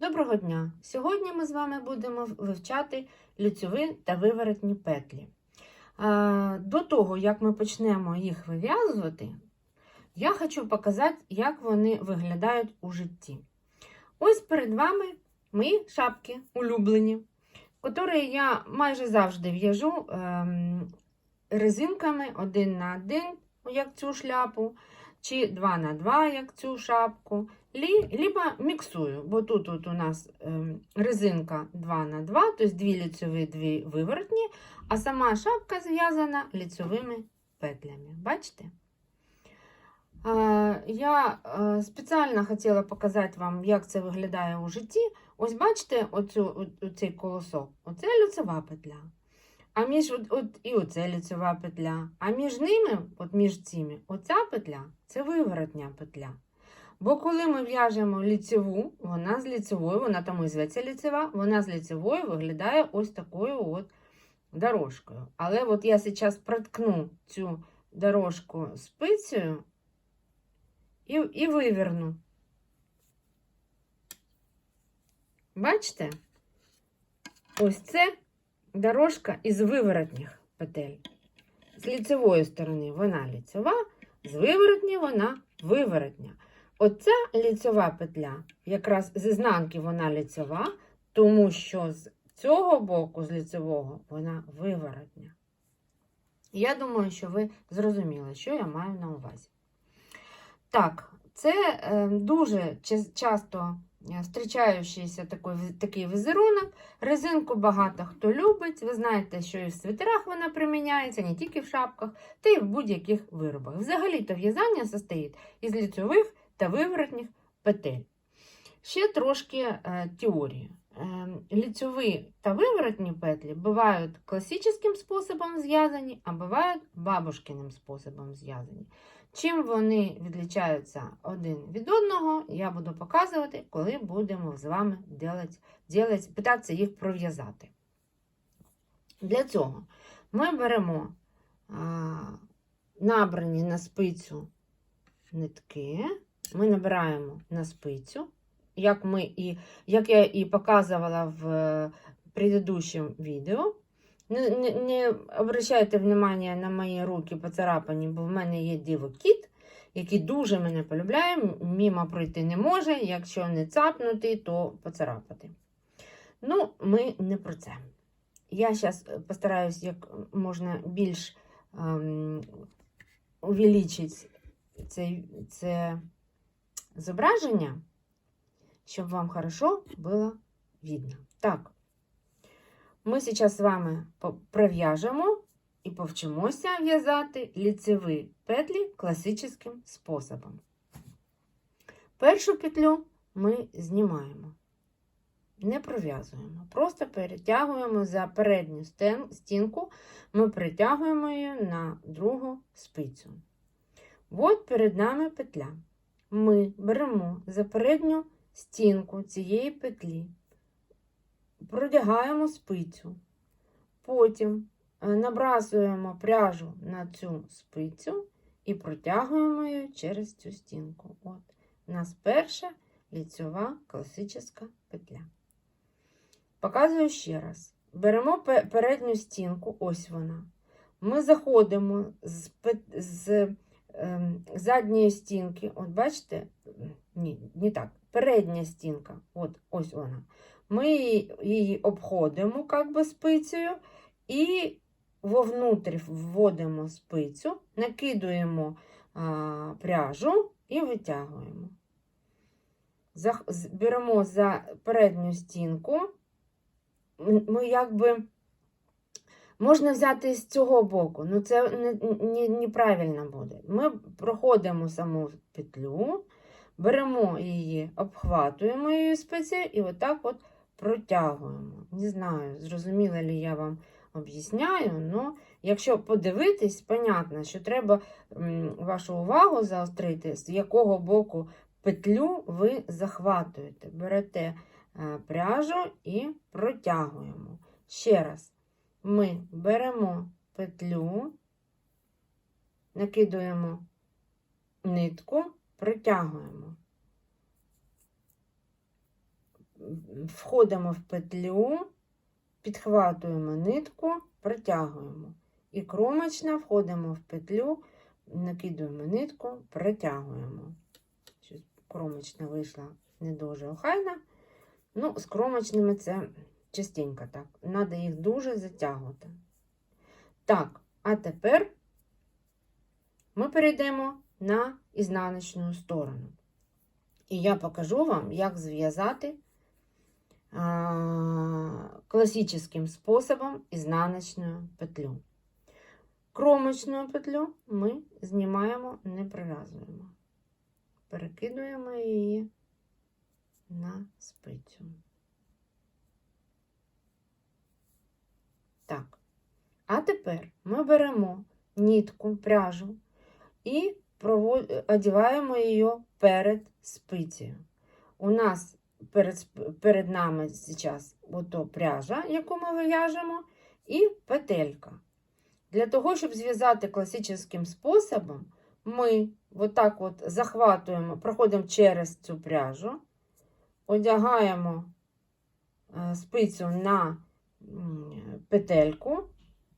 Доброго дня! Сьогодні ми з вами будемо вивчати лицьові та виворотні петлі. До того, як ми почнемо їх вив'язувати, я хочу показати, як вони виглядають у житті. Ось перед вами мої шапки улюблені, які я майже завжди в'яжу ем, резинками один на один, як цю шляпу, чи два на два, як цю шапку. Либо міксую, бо тут от у нас ем, резинка 2 на 2, тобто дві ліцеві, дві виворотні, а сама шапка зв'язана ліцевими петлями. Бачите? Я е, спеціально хотіла показати вам, як це виглядає у житті. Ось бачите оцю, оцей колосок? Оце лицева петля. А між от, от, і оце лицева петля. А між ними, от між цими, оця петля це виворотня петля. Бо коли ми в'яжемо ліцеву, вона з ліцевою, вона тому і зветься ліцева, вона з ліцевою виглядає ось такою от дорожкою. Але от я зараз проткну цю дорожку спицею і, і виверну. Бачите? Ось це дорожка із виворотніх петель. З ліцевої сторони вона ліцева, з виворотні вона виворотня. Оця ліцева петля, якраз з ізнанки вона ліцева, тому що з цього боку, з ліцевого, вона виворотня. Я думаю, що ви зрозуміли, що я маю на увазі. Так, це е, дуже часто зустрічаючийся такий, візерунок. Резинку багато хто любить. Ви знаєте, що і в свитерах вона приміняється, не тільки в шапках, та й в будь-яких виробах. Взагалі-то в'язання состоїть із ліцевих та виворотніх петель. Ще трошки е, теорії. Е, ліцеві та виворотні петлі бувають класичним способом зв'язані, а бувають бабушкиним способом зв'язані. Чим вони відрізняються один від одного, я буду показувати, коли будемо з вами делать, делать, питатися їх пров'язати. Для цього ми беремо а, набрані на спицю нитки, ми набираємо на спицю, як, ми і, як я і показувала в предыдущем відео. Не, не, не обращайте внимання на мої руки поцарапані, бо в мене є дивокіт, який дуже мене полюбляє, мімо пройти не може. Якщо не цапнути, то поцарапати. Ну, ми не про це. Я зараз постараюсь як можна більш ем, увеличити це, це зображення, щоб вам хорошо було видно. Так. Ми зараз з вами пров'яжемо і повчимося в'язати ліцеві петлі класичним способом. Першу петлю ми знімаємо, не пров'язуємо, просто перетягуємо за передню стінку, ми притягуємо її на другу спицю. От перед нами петля. Ми беремо за передню стінку цієї петлі продягаємо спицю, потім е, набрасуємо пряжу на цю спицю і протягуємо її через цю стінку. От, у нас перша ліцьова класична петля. Показую ще раз. Беремо передню стінку, ось вона. Ми заходимо з з задньої стінки, от бачите, ні, не так, передня стінка, от ось вона. Ми її обходимо как би, спицею і вовнутрь вводимо спицю, накидуємо а, пряжу і витягуємо. Беремо за передню стінку, ми якби можна взяти з цього боку, але це неправильно не, не буде. Ми проходимо саму петлю, беремо її, обхватуємо її спицею і отак от протягуємо. Не знаю, зрозуміла ли я вам об'ясняю, але якщо подивитись, понятно, що треба вашу увагу заострити, з якого боку петлю ви захватуєте. Берете е, пряжу і протягуємо. Ще раз, ми беремо петлю, накидуємо нитку, протягуємо входимо в петлю, підхватуємо нитку, протягуємо. І кромочна входимо в петлю, накидуємо нитку, протягуємо. Щось кромочна вийшла не дуже охайна. Ну, з кромочними це частенько так. Треба їх дуже затягувати. Так, а тепер ми перейдемо на ізнаночну сторону. І я покажу вам, як зв'язати класичним способом ізнаночну петлю. Кромочну петлю ми знімаємо, не прив'язуємо. Перекидуємо її на спицю. Так. А тепер ми беремо нитку, пряжу і одягаємо її перед спицею. У нас перед, перед нами зараз ото пряжа, яку ми вив'яжемо, і петелька. Для того, щоб зв'язати класичним способом, ми отак от захватуємо, проходимо через цю пряжу, одягаємо е, спицю на петельку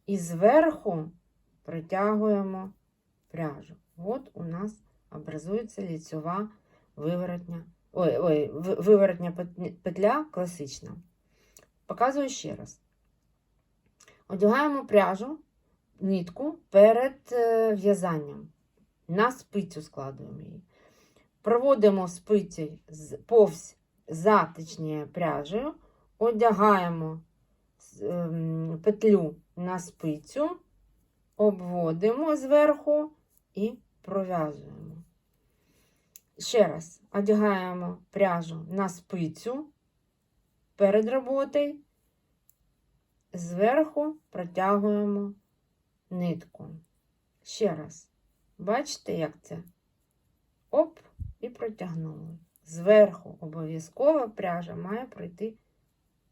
і зверху притягуємо пряжу. От у нас образується ліцьова виворотня, ой, ой, виворотня петля класична. Показую ще раз. Одягаємо пряжу, нитку перед е, в'язанням. На спицю складуємо її. Проводимо спицею з- повз затичні пряжею, одягаємо петлю на спицю, обводимо зверху і пров'язуємо. Ще раз одягаємо пряжу на спицю перед роботою, зверху протягуємо нитку. Ще раз. Бачите, як це? Оп, і протягнули. Зверху обов'язково пряжа має пройти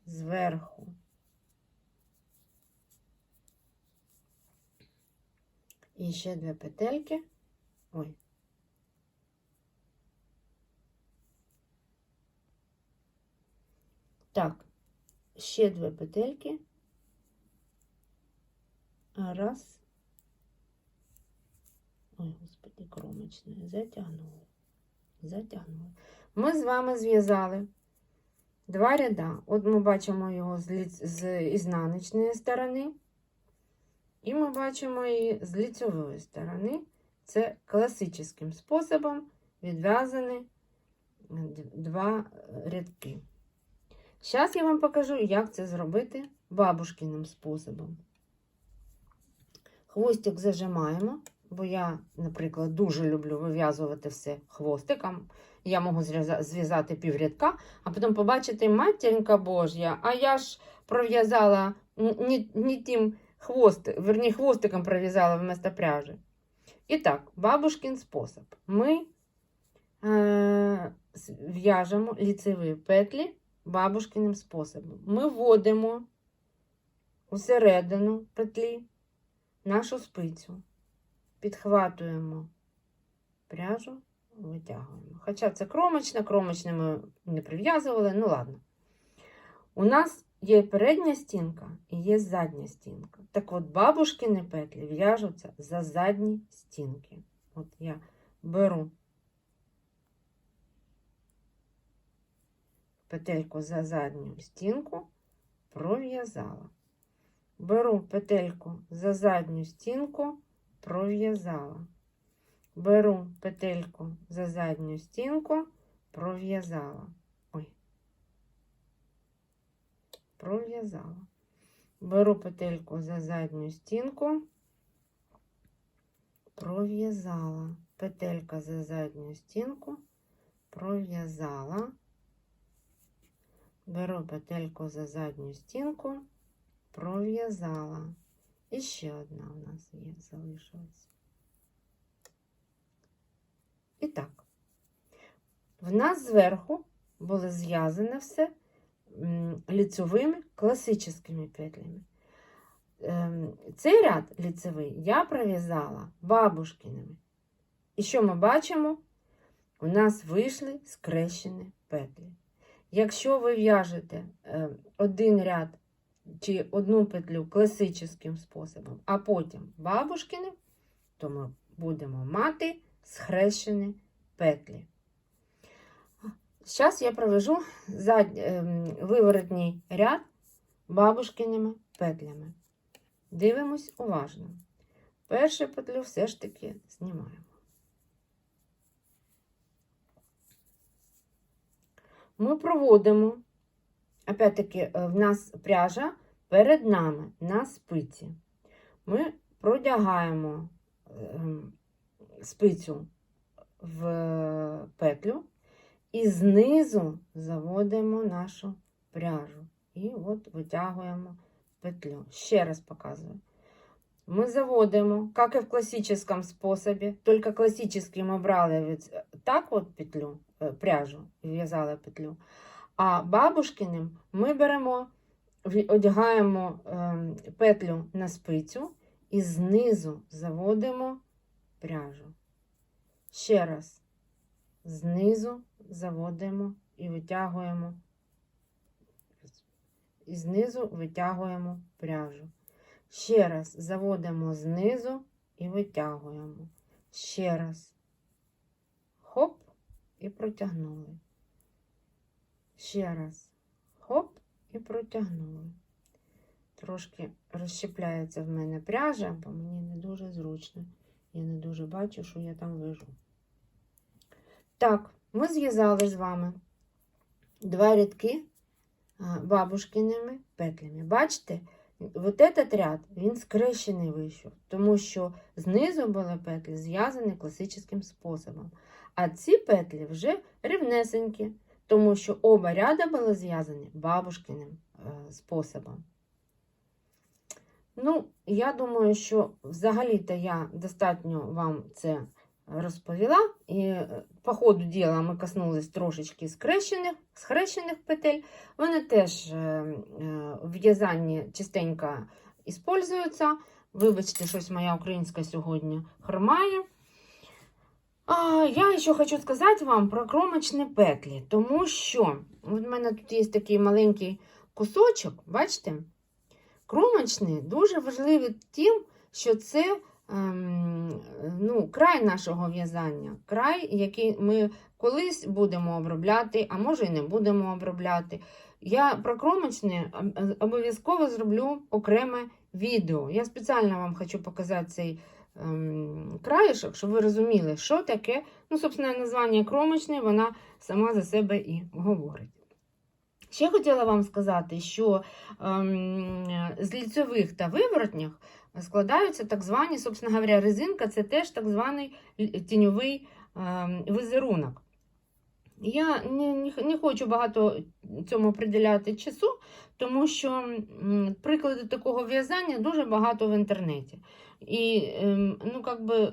зверху. І ще дві петельки. Ой. Так, ще дві петельки. Раз. Ой, господи, кромочне. Затягнули. Затягнули. Ми з вами зв'язали два ряда. От ми бачимо його з, з ізнаночної сторони. І ми бачимо її з лицьової сторони. Це класичним способом відв'язані два рядки. Зараз я вам покажу, як це зробити бабушкиним способом. Хвостик зажимаємо, бо я, наприклад, дуже люблю вив'язувати все хвостиком. Я можу зв'язати піврядка, а потім побачити матінка Божя, а я ж пров'язала не тим хвост, верні, хвостиком пров'язала вместо. І так, бабушкин спосіб. Ми е, в'яжемо ліцеві петлі бабушкиним способом. Ми вводимо усередину петлі нашу спицю, підхватуємо пряжу, витягуємо. Хоча це кромочна, кромочне ми не прив'язували, ну ладно. У нас є передня стінка і є задня стінка. Так от бабушкини петлі в'яжуться за задні стінки. От я беру петельку за задню стінку, пров'язала. Беру петельку за задню стінку, пров'язала. Беру петельку за задню стінку, пров'язала. Ой, пров'язала. Беру петельку за задню стінку, пров'язала. Петелька за задню стінку, пров'язала. Беру петельку за задню стінку, пров'язала. І ще одна у нас є, залишилась. І так, в нас зверху було зв'язане все м, ліцевими класичними петлями. Ем, Цей ряд ліцевий я пров'язала бабушкиними. І що ми бачимо? У нас вийшли скрещені петлі. Якщо ви в'яжете е, один ряд чи одну петлю класичним способом, а потім бабушкиним, то ми будемо мати схрещені петлі. Зараз я провяжу зад... ем, виворотній ряд бабушкиними петлями. Дивимось уважно. Першу петлю все ж таки знімаємо. Ми проводимо, опять-таки, е, в нас пряжа перед нами на спиці. Ми продягаємо ем, спицю в петлю і знизу заводимо нашу пряжу. І от витягуємо петлю. Ще раз показую. Мы заводим, как и в классическом способе, только классический мы брали ведь так вот петлю, е, пряжу, в'язали петлю. А бабушкиним ми беремо, одягаємо ем, петлю на спицю і знизу заводимо пряжу. Ще раз. Знизу заводимо і витягуємо. І знизу витягуємо пряжу. Ще раз заводимо знизу і витягуємо. Ще раз. Хоп, і протягнули. Ще раз. Хоп, і протягнули. Трошки розщепляється в мене пряжа, бо мені не дуже зручно. Я не дуже бачу, що я там вижу. Так, ми зв'язали з вами два рядки бабушкиними петлями. Бачите? Вот этот ряд, він скрещений вийшов, тому що знизу були петлі зв'язані класичним способом. А ці петлі вже рівнесенькі, тому що оба ряда були зв'язані бабушкиним е, способом. Ну, я думаю, що взагалі-то я достатньо вам це розповіла. І е, по ходу діла ми коснулись трошечки скрещених, схрещених петель. Вони теж е, е, в в'язанні частенько іспользуються. Вибачте, щось моя українська сьогодні хромає. Я ще хочу сказати вам про кромочні петлі, тому що в мене тут є такий маленький кусочок, бачите? Кромочні дуже важливі тим, що це ну, край нашого в'язання, край, який ми колись будемо обробляти, а може і не будемо обробляти. Я про кромочне обов'язково зроблю окреме відео. Я спеціально вам хочу показати цей ем, краєшок, щоб ви розуміли, що таке. Ну, собственно, названня кромочне, вона сама за себе і говорить. Ще хотіла вам сказати, що ем, з ліцьових та виворотніх складаються так звані, собственно говоря, резинка це теж так званий тіньовий ем, візерунок. Я не, не, не хочу багато цьому приділяти часу, тому що приклади такого в'язання дуже багато в інтернеті. І, ем, ну, как би, е,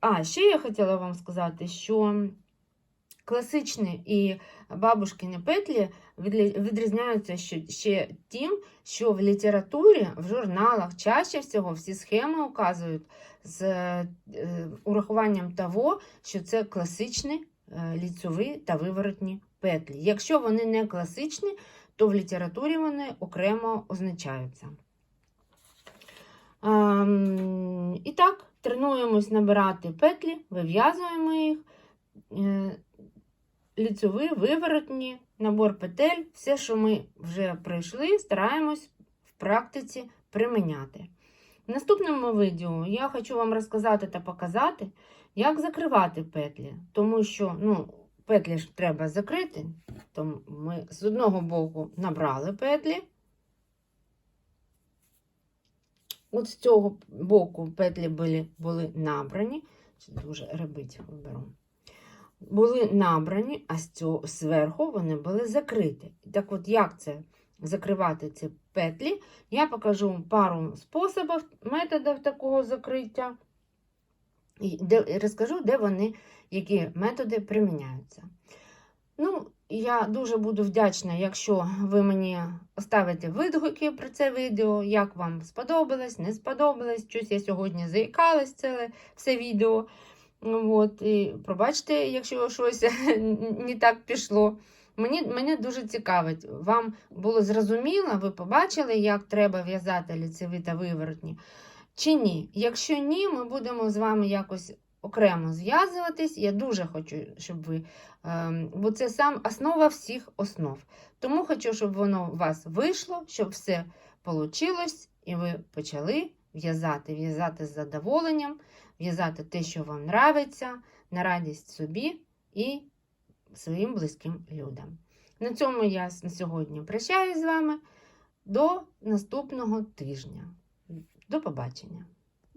а, ще я хотіла вам сказати, що класичні і бабушкини петлі відрізняються ще, тим, що в літературі, в журналах чаще всього всі схеми указують з е, урахуванням того, що це класичні е, ліцьові та виворотні петлі. Якщо вони не класичні, то в літературі вони окремо означаються. Ем, І так, тренуємось набирати петлі, вив'язуємо їх. Ліцьові, виворотні, набор петель, все, що ми вже пройшли, стараємось в практиці приміняти. В наступному відео я хочу вам розказати та показати, як закривати петлі, тому що ну, петлі ж треба закрити, то ми з одного боку набрали петлі. От з цього боку петлі були, були набрані. Це дуже ребить виберу. Були набрані, а зверху вони були закриті. Так от, як це закривати ці петлі, я покажу пару способів, методів такого закриття. І розкажу, де вони, які методи приміняються. Ну, я дуже буду вдячна, якщо ви мені оставите відгуки про це відео, як вам сподобалось, не сподобалось. Щось я сьогодні заїкалась це все відео. От, і пробачте, якщо щось не так пішло. Мені, мене дуже цікавить, вам було зрозуміло, ви побачили, як треба в'язати ліцеві та виворотні, чи ні? Якщо ні, ми будемо з вами якось окремо зв'язуватись. Я дуже хочу, щоб ви, ем, бо це сам основа всіх основ. Тому хочу, щоб воно у вас вийшло, щоб все вийшло, і ви почали в'язати, в'язати з задоволенням, в'язати те, що вам нравиться, на радість собі і своїм близьким людям. На цьому я на сьогодні прощаюсь з вами. До наступного тижня. До побачення!